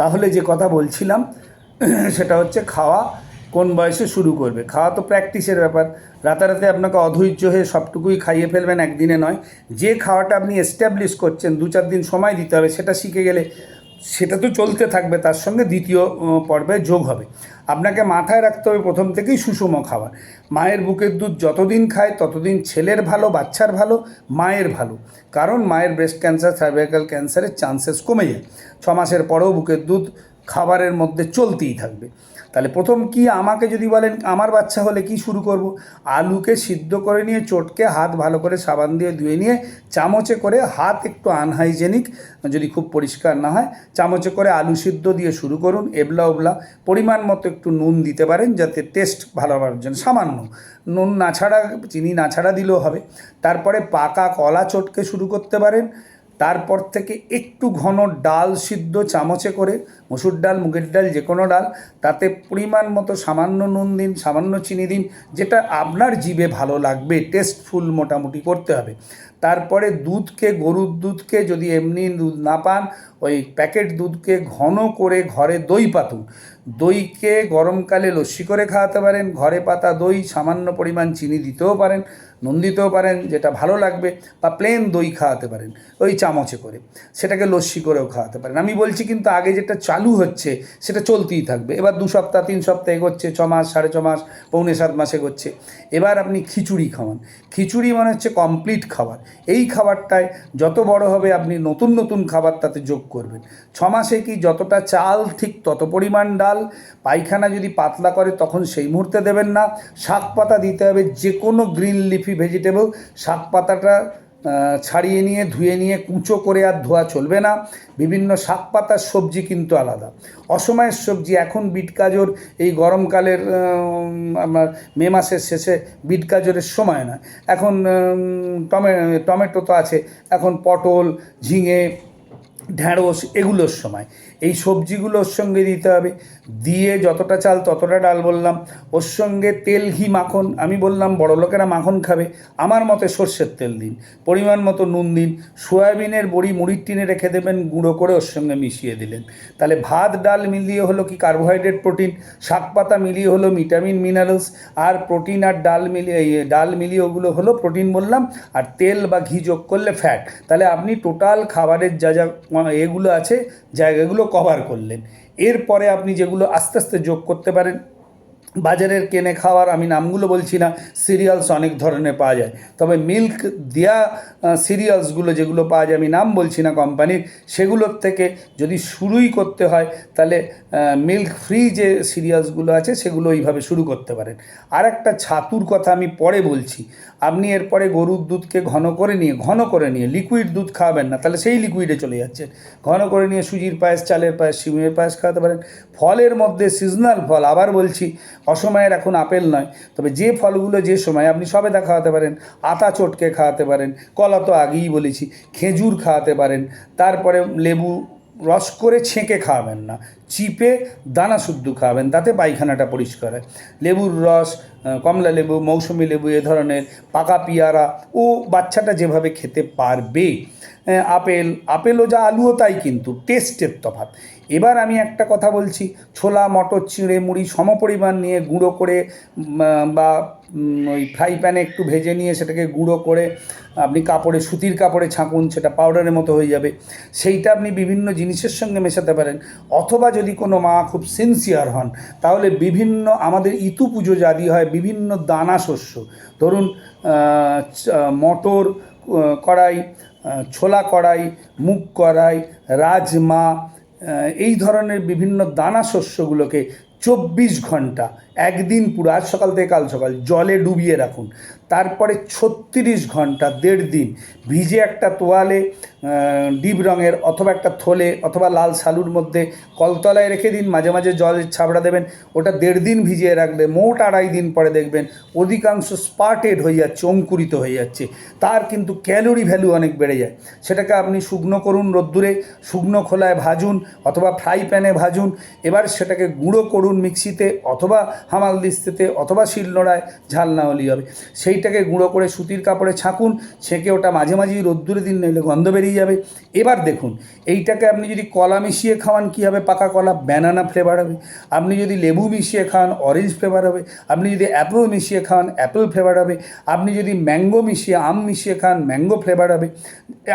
তাহলে যে কথা বলছিলাম, সেটা হচ্ছে খাওয়া কোন বয়সে শুরু করবে। খাওয়া তো প্র্যাকটিসের ব্যাপার। রাতারাতি আপনাকে অধৈর্য হয়ে সবটুকুই খাইয়ে ফেলবেন, একদিনে নয়। যে খাওয়াটা আপনি এস্টাবলিশ করছেন দু চার দিন সময় দিতে হবে, সেটা শিখে গেলে সেটা তো চলতে থাকবে, তার সঙ্গে দ্বিতীয় পর্বে যোগ হবে। আপনাকে মাথায় রাখতে হবে প্রথম থেকেই সুষম খাবার। মায়ের বুকের দুধ যতদিন খায় ততদিন ছেলের ভালো, বাচ্চার ভালো, মায়ের ভালো। কারণ মায়ের ব্রেস্ট ক্যান্সার সার্ভাইকাল ক্যান্সারের চান্সেস কমে যায়। ছ মাসের পরেও বুকের দুধ খাবারের মধ্যে চলতেই থাকবে। তাহলে প্রথম কি আমাকে যদি বলেন, আমার বাচ্চা হলে কি শুরু করব? আলুকে সিদ্ধ করে নিয়ে, চটকে হাত ভালো করে সাবান দিয়ে ধুয়ে নিয়ে, চামচে করে হাত একটু আনহাইজেনিক যদি খুব পরিষ্কার না হয়, চামচে করে আলু সিদ্ধ দিয়ে শুরু করুন, এবলা ওবলা, পরিমাণ মতো একটু নুন দিতে পারেন যাতে টেস্ট ভালো হওয়ার জন্য, সামান্য। নুন না ছাড়া, চিনি না ছাড়া দিলেও হবে। তারপরে পাকা কলা চটকে শুরু করতে পারেন। তারপর থেকে একটু ঘন ডাল সিদ্ধ চামচে করে, মসুর ডাল, মুগের ডাল, যে কোনো ডাল, তাতে পরিমাণ মতো সামান্য নুন দিন, সামান্য চিনি দিন, যেটা আপনার জিভে ভালো লাগবে টেস্টফুল মোটামুটি করতে হবে। তারপরে দুধকে, গরুর দুধকে যদি এমনি দুধ না পান, ওই প্যাকেট দুধকে ঘন করে ঘরে দই পাতুন। দইকে গরমকালে লস্যি করে খাওয়াতে পারেন, ঘরে পাতা দই, সামান্য পরিমাণ চিনি দিতেও পারেন। নুন দিতেও পারেন, যেটা ভালো লাগবে, বা প্লেন দই খাওয়াতে পারেন, ওই চামচে করে। সেটাকে লস্যি করেও খাওয়াতে পারেন। আমি বলছি কিন্তু আগে যেটা চালু হচ্ছে, সেটা চলতেই থাকবে। এবার দু সপ্তাহ, তিন সপ্তাহ এগোচ্ছে, ছ মাস, সাড়ে ছ মাস, পৌনে সাত মাস এগোচ্ছে। এবার আপনি খিচুড়ি খাওয়ান। খিচুড়ি মানে হচ্ছে কমপ্লিট খাবার। এই খাবারটায় যত বড় হবে, আপনি নতুন নতুন খাবার তাতে যোগ করবেন। ছ মাসে কি যতটা চাল ঠিক তত পরিমাণ ডাল? পায়খানা যদি পাতলা করে, তখন সেই মুহূর্তে দেবেন না। শাক পাতা দিতে হবে যে কোনো গ্রিন লিফি ভেজিটেবল শাক পাতাটা ছাড়িয়ে নিয়ে, ধুয়ে নিয়ে, কুঁচো করে আর ধোয়া চলবে না। বিভিন্ন শাক পাতার সবজি কিন্তু আলাদা। অসময়ের সবজি, এখন বিট গাজর, এই গরমকালের আপনার মে মাসের শেষে বিট গাজরের সময় না এখন টমে, টমেটো তো আছে। এখন পটল, ঝিঙে ঢ্যাঁড়স এগুলোর সময়। এই সবজিগুলোর সঙ্গে দিতে হবে। দিয়ে যতটা চাল ততটা ডাল বললাম। ওর সঙ্গে তেল, ঘি, মাখন। আমি বললাম, বড় লোকেরা মাখন খাবে। আমার মতে সর্ষের তেল দিন। পরিমাণ মতো নুন দিন। সয়াবিনের বড়ি মুড়ির টিনে রেখে দেবেন, গুঁড়ো করে ওর সঙ্গে মিশিয়ে দিলেন। তাহলে ভাত, ডাল মিলিয়ে হলো কি কার্বোহাইড্রেট, প্রোটিন? শাক পাতা মিলিয়ে হলো ভিটামিন, মিনারেলস। আর প্রোটিন আর ডাল মিলিয়ে ডাল মিলিয়ে ওগুলো হলো প্রোটিন বললাম। আর তেল বা ঘি যোগ করলে ফ্যাট তাহলে আপনি টোটাল খাবারের যা যা এগুলো আছে, জায়গাগুলো কভার করলেন। এরপরে আপনি যেগুলো আস্তে আস্তে যোগ করতে পারেন, বাজারের কেনে খাওয়ার আমি নামগুলো বলছি না সিরিয়ালস অনেক ধরনের পাওয়া যায়। তবে মিল্ক দেয়া সিরিয়ালসগুলো যেগুলো পাওয়া যায়, আমি নাম বলছি না কোম্পানির সেগুলোর থেকে যদি শুরুই করতে হয়, তাহলে মিল্ক ফ্রি যে সিরিয়ালসগুলো আছে, সেগুলো এইভাবে শুরু করতে পারেন। আর একটা ছাতুর কথা আমি পরে বলছি। আপনি এরপরে গরুর দুধকে ঘন করে নিয়ে, ঘন করে নিয়ে লিকুইড দুধ খাওয়াবেন না, তাহলে সেই লিকুইডে চলে যাচ্ছে। ঘন করে নিয়ে সুজির পায়েস, চালের পায়েস, শিমের পায়েস খাওয়াতে পারেন। ফলের মধ্যে সিজনাল ফল, আবার বলছি, অসময়ের এখন আপেল নয়, তবে যে ফলগুলো যে সময় আপনি সবেদা খাওয়াতে পারেন, আতা চটকে খাওয়াতে পারেন কলা তো আগেই বলেছি, খেজুর খাওয়াতে পারেন, তারপরে লেবু রস করে ছেঁকে খাওয়াবেন না। চিপে দানা শুদ্ধ খাওয়াবেন, তাতে পায়খানাটা পরিষ্কার হয়। লেবুর রস কমলা লেবু, মৌসুমি লেবু, এ ধরনের পাকা পিয়ারা, ও বাচ্চাটা যেভাবে খেতে পারবে আপেল, আপেলও যা আলুও তাই কিন্তু, টেস্টের তফাৎ। এবার আমি একটা কথা বলছি, ছোলা, মটর, চিঁড়ে, মুড়ি সমপরিমাণ নিয়ে গুঁড়ো করে বা ওই ফ্রাই প্যানে একটু ভেজে নিয়ে সেটাকে গুঁড়ো করে আপনি কাপড়ে, সুতির কাপড়ে ছাঁকুন, সেটা পাউডারের মতো হয়ে যাবে। সেইটা আপনি বিভিন্ন জিনিসের সঙ্গে মেশাতে পারেন। অথবা যদি কোনো মা খুব সিনসিয়ার হন, তাহলে বিভিন্ন আমাদের ইতু পুজো জাদি হয় বিভিন্ন দানা শস্য। ধরুন মটর কড়াই ছোলা কড়াই, মুগ কড়াই, রাজমা এই ধরনের বিভিন্ন দানা শস্যগুলোকে চব্বিশ ঘণ্টা একদিন পুরো, আজ সকাল থেকে কাল সকাল, জলে ডুবিয়ে রাখুন। তারপরে ছত্রিশ ঘণ্টা, দেড় দিন, ভিজে একটা তোয়ালে ডিপ রঙের অথবা একটা থলে অথবা লাল শালুর মধ্যে কলতলায় রেখে দিন, মাঝে মাঝে জলের ছাবড়া দেবেন, ওটা দেড় দিন ভিজিয়ে রাখলে মোট আড়াই দিন পরে দেখবেন অধিকাংশ স্পার্টেড হয়ে যাচ্ছে, অঙ্কুরিত হয়ে যাচ্ছে। তার কিন্তু ক্যালোরি ভ্যালু অনেক বেড়ে যায়। সেটাকে আপনি শুকনো করুন রোদ্দুরে, শুকনো খোলায় ভাজুন অথবা ফ্রাই প্যানে ভাজুন। এবার সেটাকে গুঁড়ো করুন মিক্সিতে অথবা হামাল দিস্তিতে অথবা শিলনোড়ায় ঝাল না হলেই হবে। সেইটাকে গুঁড়ো করে সুতির কাপড়ে ছাঁকুন, ছেঁকে ওটা মাঝে মাঝেই রোদ্দুরে দিন, নইলে গন্ধ বেরিয়ে যাবে। এবার দেখুন, এইটাকে আপনি যদি কলা মিশিয়ে খাওয়ান, কী হবে? পাকা কলা ব্যানানা ফ্লেভার হবে। আপনি যদি লেবু মিশিয়ে খাওয়ান অরেঞ্জ ফ্লেভার হবে। আপনি যদি অ্যাপেল মিশিয়ে খাওয়ান অ্যাপেল ফ্লেভার হবে। আপনি যদি ম্যাঙ্গো মিশিয়ে, আম মিশিয়ে খান ম্যাঙ্গো ফ্লেভার হবে।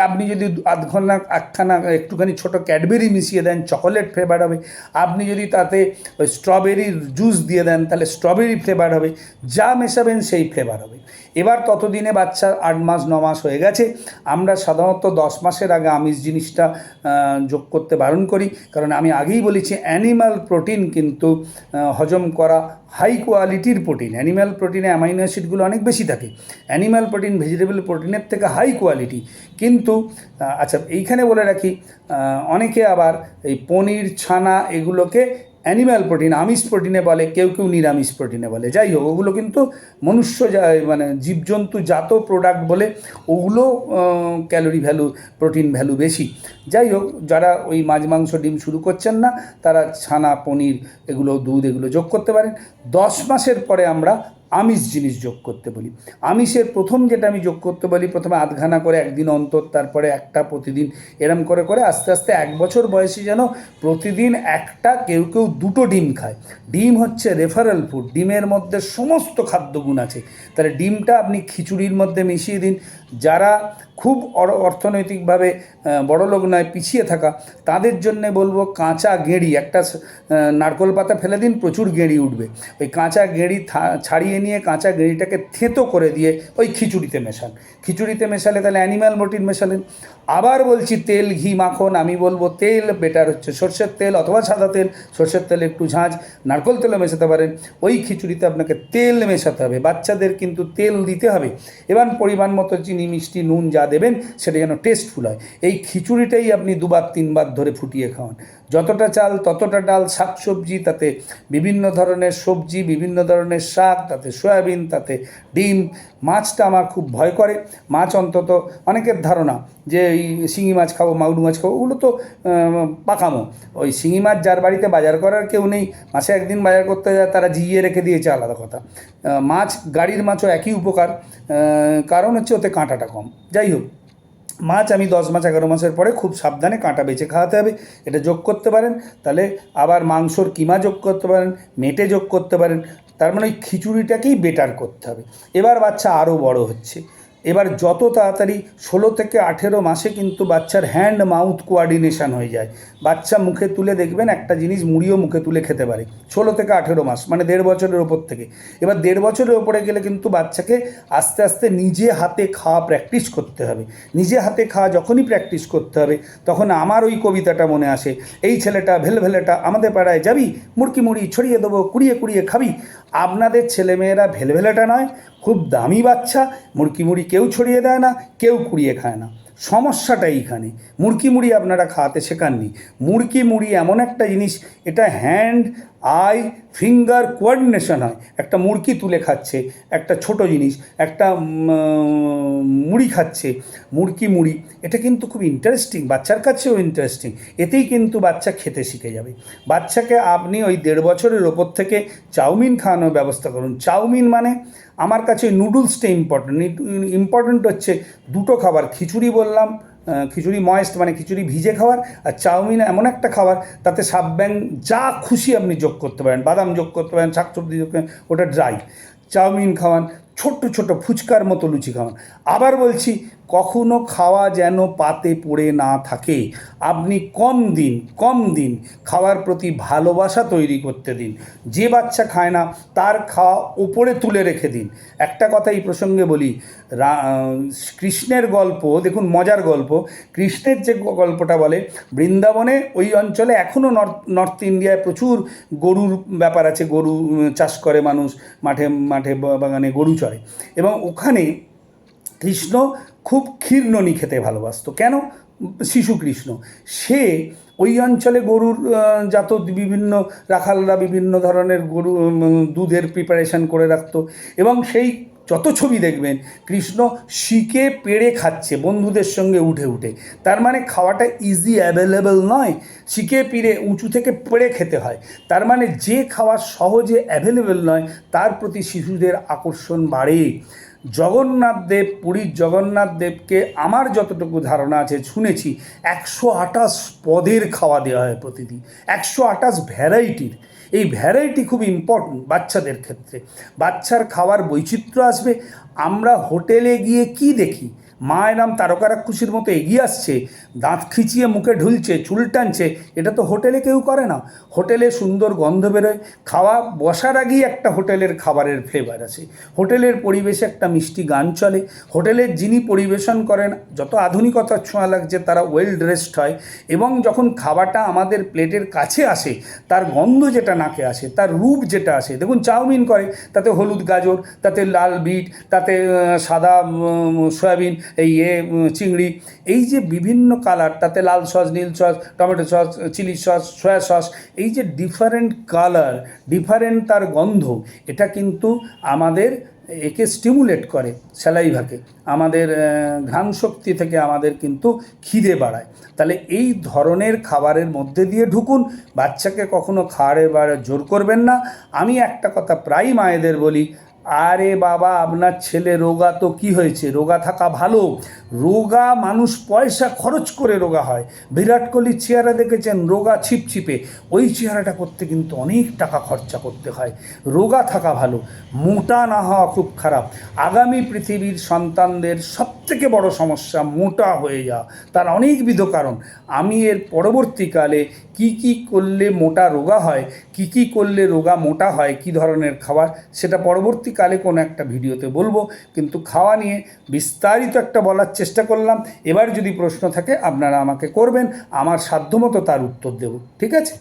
আপনি যদি আধ ঘণ্টা একখানা, একটুখানি ছোটো ক্যাডবেরি মিশিয়ে দেন চকোলেট ফ্লেভার হবে। আপনি যদি তাতে স্ট্রবেরির জুস দিয়ে দেন তাহলে স্ট্রবেরি ফ্লেভার হবে। যা মেশাবেন সেই ফ্লেভার হবে। এবার ততদিনে বাচ্চা আট মাস, ন মাস হয়ে গেছে। আমরা সাধারণত দশ মাসের আগে আমিষ জিনিসটা যোগ করতে বারণ করি। কারণ আমি আগেই বলেছি অ্যানিমাল প্রোটিন কিন্তু হজম করা হাই কোয়ালিটির প্রোটিন অ্যানিম্যাল প্রোটিনে অ্যামাইনো অ্যাসিডগুলো অনেক বেশি থাকে। অ্যানিম্যাল প্রোটিন ভেজিটেবল প্রোটিনের থেকে হাই কোয়ালিটি কিন্তু আচ্ছা এইখানে বলে রাখি অনেকে আবার এই পনির, ছানা এগুলোকে অ্যানিম্যাল প্রোটিন আমিষ প্রোটিনে বলে, কেউ কেউ নিরামিষ প্রোটিনে বলে। যাই হোক, ওগুলো কিন্তু মনুষ্য মানে জীবজন্তু জাত প্রোডাক্ট বলে, ওগুলো ক্যালোরি ভ্যালু প্রোটিন ভ্যালু বেশি। যাই হোক, যারা ওই মাছ, মাংস, ডিম শুরু করছেন না, তারা ছানা, পনির, এগুলো দুধ, এগুলো যোগ করতে পারেন। দশ মাসের পরে আমরা আমিষ জিনিস যোগ করতে বলি। আমিষের প্রথম যেটা আমি যোগ করতে বলি, প্রথমে আধখানা করে একদিন অন্তর, তারপরে একটা প্রতিদিন, এরম করে করে আস্তে আস্তে এক বছর বয়সে যেন প্রতিদিন একটা, কেউ কেউ দুটো ডিম খায়। ডিম হচ্ছে রেফারেল ফুড ডিমের মধ্যে সমস্ত খাদ্যগুণ আছে। তাহলে ডিমটা আপনি খিচুড়ির মধ্যে মিশিয়ে দিন। যারা খুব অর- অর্থনৈতিকভাবে বড়লোক নয়, পিছিয়ে থাকা। তাদের জন্যে বলব কাঁচা গেঁড়ি, একটা নারকোল পাতা ফেলে দিন, প্রচুর গেঁড়ি উঠবে। ওই কাঁচা গেঁড়ি ছাড়িয়ে নিয়ে কাঁচা গেঁড়িটাকে থেঁতো করে দিয়ে ওই খিচুড়িতে মেশান। খিচুড়িতে মেশালে তাহলে অ্যানিম্যাল প্রোটিন মেশালেন। আবার বলছি তেল, ঘি, মাখন, আমি বলব তেল বেটার হচ্ছে। সর্ষের তেল অথবা সাদা তেল, সর্ষের তেল একটু ঝাঁঝ নারকোল তেলও মেশাতে পারেন। ওই খিচুড়িতে আপনাকে তেল মেশাতে হবে। বাচ্চাদের কিন্তু তেল দিতে হবে। এবার পরিমাণ মতো চিনি, মিষ্টি, নুন, যা দেবেন, সেটা যেন টেস্টফুল হয়। এই খিচুড়িটাই আপনি দুবার, তিনবার ধরে ফুটিয়ে খাওয়ান। যতটা চাল, ততটা ডাল, শাক সবজি, তাতে বিভিন্ন ধরনের সবজি, বিভিন্ন ধরনের শাক, তাতে সয়াবিন, তাতে ডিম। মাছটা আমার খুব ভয় করে। মাছ অন্তত অনেকের ধারণা যে এই শিঙি মাছ খাব, মাগুর মাছ খাব, ওগুলো তো পাকামো। ওই শিঙি মাছ যার বাড়িতে বাজার করার কেউ নেই, মাসে একদিন বাজার করতে যায়, তারা জিইয়ে রেখে দিয়েছে আলাদা কথা। মাছ, গাড়ির মাছও একই উপকার কারণ হচ্ছে ওতে কাঁটাটা কম। যাই হোক, মাছ আমি দশ মাস, এগারো মাসের পরে খুব সাবধানে কাঁটা বেছে খাওয়াতে হবে, এটা যোগ করতে পারেন। তাহলে আবার মাংসর কিমা যোগ করতে পারেন, মেটে যোগ করতে পারেন, তার মানে ওই খিচুড়িটাকেই বেটার করতে হবে। এবার বাচ্চা আরও বড় হচ্ছে। এবার যত তাড়াতাড়ি ষোলো থেকে আঠেরো মাসে কিন্তু বাচ্চার হ্যান্ড মাউথ কোয়ার্ডিনেশন হয়ে যায়। বাচ্চা মুখে তুলে দেখবেন, একটা জিনিস মুড়িও মুখে তুলে খেতে পারে। ষোলো থেকে আঠেরো মাস মানে দেড় বছরের ওপর থেকে। এবার দেড় বছরের ওপরে গেলে কিন্তু বাচ্চাকে আস্তে আস্তে নিজে হাতে খাওয়া প্র্যাকটিস করতে হবে। নিজে হাতে খাওয়া যখনই প্র্যাকটিস করতে হবে, তখন আমার ওই কবিতাটা মনে আসে, এই ছেলেটা, ভেলভেলেটা আমাদের পাড়ায় যাবি? মুড়কি মুড়ি ছড়িয়ে দেবো, কুড়িয়ে কুড়িয়ে খাবি? আপনাদের ছেলেমেয়েরা ভেলভেলেটা নয়, খুব দামি বাচ্চা মুড়কি মুড়ি কেউ ছড়িয়ে দেয় না কেউ কুড়িয়ে খায় না। সমস্যাটা এইখানে। মুড়কি মুড়ি আপনারা খাওয়াতে শেখাননি। মুড়কি মুড়ি এমন একটা জিনিস, এটা হ্যান্ড আই ফিঙ্গার কোয়ার্ডিনেশন হয়। একটা মুড়কি তুলে খাচ্ছে, একটা ছোট জিনিস, একটা মুড়ি খাচ্ছে। মুড়কি মুড়ি, এটা কিন্তু খুব ইন্টারেস্টিং বাচ্চার কাছেও ইন্টারেস্টিং এতেই কিন্তু বাচ্চা খেতে শিখে যাবে। বাচ্চাকে আপনি ওই দেড় বছরের ওপর থেকে চাউমিন খাওয়ানোর ব্যবস্থা করুন। চাউমিন মানে আমার কাছে নুডলসটা ইম্পর্টেন্ট ইম্পর্টেন্ট হচ্ছে দুটো খাবার, খিচুড়ি বললাম আহ, খিচুড়ি ময়েস্ট মানে খিচুড়ি ভিজে খাওয়ার আর চাউমিন এমন একটা খাবার তাতে সাব সাবব্যাং যা খুশি আপনি যোগ করতে পারেন বাদাম যোগ করতে পারেন শাকসবজি যোগ করেন ওটা ড্রাই চাউমিন খাওয়ান ছোট্ট ছোট ফুচকার মতো লুচি খাওয়ান। আবার বলছি, কখনো খাওয়া যেন পাতে পড়ে না থাকে। আপনি কম দিন কম দিন খাওয়ার প্রতি ভালোবাসা তৈরি করতে দিন। যে বাচ্চা খায় না, তার খাওয়া ওপরে তুলে রেখে দিন। একটা কথা এই প্রসঙ্গে বলি কৃষ্ণের গল্প, দেখুন মজার গল্প, কৃষ্ণের যে গল্পটা বলে, বৃন্দাবনে ওই অঞ্চলে এখনও নর্থ নর্থ ইন্ডিয়ায় প্রচুর গরুর ব্যাপার আছে, গরু চাষ করে মানুষ, মাঠে মাঠে, বাগানে গরু এবং ওখানে কৃষ্ণ খুব ক্ষীর্ণনি খেতে ভালোবাসত। কেন? শিশু কৃষ্ণ। সে ওই অঞ্চলে গরুর জাত বিভিন্ন, রাখালরা বিভিন্ন ধরনের গরু দুধের প্রিপারেশন করে রাখত। এবং সেই যত ছবি দেখবেন, কৃষ্ণ শিখে পেড়ে খাচ্ছে, বন্ধুদের সঙ্গে উঠে উঠে। তার মানে খাওয়াটা ইজি অ্যাভেলেবেল নয়, শিখে পিড়ে, উঁচু থেকে পেড়ে খেতে হয়। তার মানে যে খাওয়া সহজে অ্যাভেলেবেল নয়, তার প্রতি শিশুদের আকর্ষণ বাড়ে। জগন্নাথ দেব, পুরীর জগন্নাথ দেবকে আমার যতটুকু ধারণা আছে শুনেছি, একশো আঠাশ পদের খাওয়া দেওয়া হয় প্রতিদিন, একশো আঠাশ ভ্যারাইটির। এই ভ্যারাইটি খুব ইম্পর্ট্যান্ট বাচ্চাদের ক্ষেত্রে। বাচ্চার খাওয়ার বৈচিত্র্য আসবে, আমরা হোটেলে গিয়ে কি দেখি? মা এরাম তারকারাক্ষুষির মতো এগিয়ে আসছে, দাঁত খিচিয়ে মুখে ঢুলছে, চুল টানছে, এটা তো হোটেলে কেউ করে না। হোটেলে সুন্দর গন্ধ বেরোয়, খাওয়া বসার আগেই একটা হোটেলের খাবারের ফ্লেভার আছে হোটেলের পরিবেশে একটা মিষ্টি গান চলে। হোটেলের যিনি পরিবেশন করেন, যত আধুনিকতার ছোঁয়া লাগছে, তারা ওয়েল ড্রেসড হয় এবং যখন খাবারটা আমাদের প্লেটের কাছে আসে, তার গন্ধ যেটা নাকে আসে, তার রূপ যেটা আসে, দেখুন চাউমিন করে, তাতে হলুদ গাজর, তাতে লাল বিট, তাতে সাদা সয়াবিন এই এ চিংড়ি, এই যে বিভিন্ন কালার তাতে লাল সস, নীল sauce, tomato sauce, chili sauce soya sauce এই যে ডিফারেন্ট কালার ডিফারেন্ট তার গন্ধ, এটা কিন্তু আমাদের একে স্টিমুলেট করে স্যালাইভাকে আমাদের ঘ্রাণ শক্তি থেকে আমাদের কিন্তু খিদে বাড়ায়। তাহলে এই ধরনের খাবারের মধ্যে দিয়ে ঢুকুন। বাচ্চাকে কখনো খাওয়ারে বাড়ে জোর করবেন না। আমি একটা কথা প্রায় মায়েদের বলি আরে বাবা, আপনার ছেলে রোগা তো কি হয়েছে? রোগা থাকা ভালো। রোগা মানুষ পয়সা খরচ করে রোগা হয়। বিরাট কোহলির চেহারা দেখেছেন, রোগা ছিপছিপে ওই চেহারাটা করতে কিন্তু অনেক টাকা খরচা করতে হয়। রোগা থাকা ভালো। মোটা না হওয়া খুব খারাপ। আগামী পৃথিবীর সন্তানদের সবথেকে বড় সমস্যা মোটা হয়ে যাওয়া। তার অনেকবিধ কারণ। আমি এর পরবর্তীকালে কি কি করলে মোটা রোগা হয়, কি কি করলে রোগা মোটা হয়, কি ধরনের খাবার, সেটা পরবর্তীকালে কোনো একটা ভিডিওতে বলব, কিন্তু খাওয়া নিয়ে বিস্তারিত একটা বলার চেষ্টা করলাম। এবার যদি প্রশ্ন থাকে, আপনারা আমাকে করবেন, আমার সাধ্যমতো তার উত্তর দেব। ঠিক আছে?